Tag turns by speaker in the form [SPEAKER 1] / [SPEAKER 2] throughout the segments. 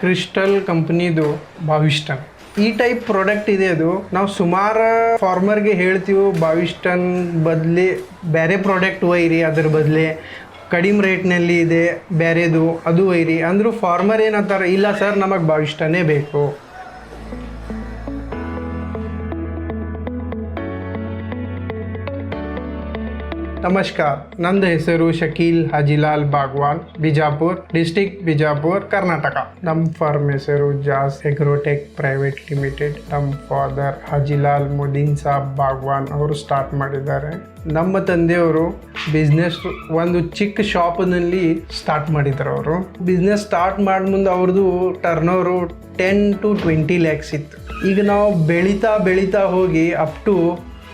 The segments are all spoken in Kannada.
[SPEAKER 1] ಕ್ರಿಸ್ಟಲ್ ಕಂಪ್ನಿದು ಬಾವಿಸ್ಟನ್ ಈ ಟೈಪ್ ಪ್ರಾಡಕ್ಟ್ ಇದೆ ಅದು. ನಾವು ಸುಮಾರು ಫಾರ್ಮರ್ಗೆ ಹೇಳ್ತೀವಿ ಬಾವಿಸ್ಟನ್ ಬದಲಿ ಬೇರೆ ಪ್ರಾಡಕ್ಟ್ ಒಯ್ಯಿರಿ ಅದ್ರ ಬದಲಿ, ಕಡಿಮೆ ರೇಟ್ನಲ್ಲಿ ಇದೆ ಬೇರೆದು ಅದು ಒಯ್ಯಿರಿ ಅಂದರೂ ಫಾರ್ಮರ್ ಏನಂತಾರೆ ಇಲ್ಲ ಸರ್ ನಮಗೆ ಬಾವಿಷ್ಟನೇ ಬೇಕು. ನಮಸ್ಕಾರ. ನಂದ ಹೆಸರು ಶಕೀಲ್ ಹಜಿಲಾಲ್ ಬಾಗ್ವಾನ್, ಬಿಜಾಪುರ್, ಡಿಸ್ಟಿಕ್ ಬಿಜಾಪುರ್, ಕರ್ನಾಟಕ. ನಮ್ಮ ಫಾರ್ಮ್ ಹೆಸರು ಜಾಸ್ ಎಗ್ರೋಟೆಕ್ ಪ್ರೈವೇಟ್ ಲಿಮಿಟೆಡ್. ನಮ್ಮ ಫಾದರ್ ಹಜಿಲಾಲ್ ಮುದೀನ್ ಸಾಬ್ ಬಾಗ್ವಾನ್ ಅವರು ಸ್ಟಾರ್ಟ್ ಮಾಡಿದ್ದಾರೆ. ನಮ್ಮ ತಂದೆಯವರು ಬಿಸ್ನೆಸ್ ಒಂದು ಚಿಕ್ಕ ಶಾಪ್ನಲ್ಲಿ ಸ್ಟಾರ್ಟ್ ಮಾಡಿದ್ರು ಅವರು. ಬಿಸ್ನೆಸ್ ಸ್ಟಾರ್ಟ್ ಮಾಡಿ ಮುಂದೆ ಅವ್ರದ್ದು turnover ten to twenty lakhs ಇತ್ತು. ಈಗ ನಾವು ಬೆಳೀತಾ ಬೆಳೀತಾ ಹೋಗಿ ಅಪ್ ಟು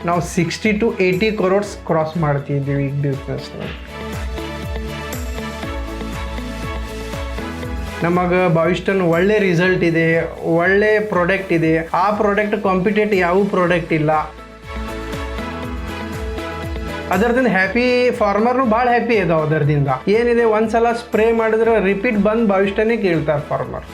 [SPEAKER 1] ನಾವು sixty to eighty crores cross ಮಾಡ್ತಿದ್ದೀವಿ ಈಗ ಬಿಸ್ನೆಸ್ ನಮಗೆ ಭಾವಿಷ್ಟನ್ ಒಳ್ಳೆ ರಿಸಲ್ಟ್ ಇದೆ, ಒಳ್ಳೆ ಪ್ರಾಡಕ್ಟ್ ಇದೆ. ಆ ಪ್ರಾಡಕ್ಟ್ ಕಾಂಪಿಟೇಟ್ ಯಾವ ಪ್ರಾಡಕ್ಟ್ ಇಲ್ಲ. ಅದರದಿಂದ ಹ್ಯಾಪಿ ಫಾರ್ಮರ್ನು ಭಾಳ ಹ್ಯಾಪಿ ಇದಾವೆ ಅದರದಿಂದ. ಏನಿದೆ, ಒಂದ್ಸಲ ಸ್ಪ್ರೇ ಮಾಡಿದ್ರೆ ರಿಪೀಟ್ ಬಂದು ಭವಿಷ್ಯನೇ ಕೇಳ್ತಾರೆ ಫಾರ್ಮರ್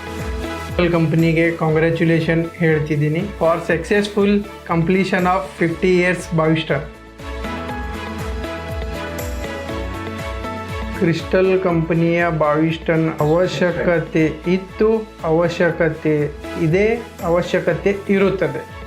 [SPEAKER 1] ಕಂಪ್ನಿಗೆ ಕಾಂಗ್ರ್ಯಾಚುಲೇಷನ್ ಹೇಳ್ತಿದ್ದೀನಿ. For successful completion of fifty years ಬಾವಿಸ್ಟರ್ crystal ಕಂಪನಿಯ ಬಾವಿಸ್ಟನ್ ಅವಶ್ಯಕತೆ ಇತ್ತು, ಅವಶ್ಯಕತೆ ಇದೆ, ಅವಶ್ಯಕತೆ ಇರುತ್ತದೆ.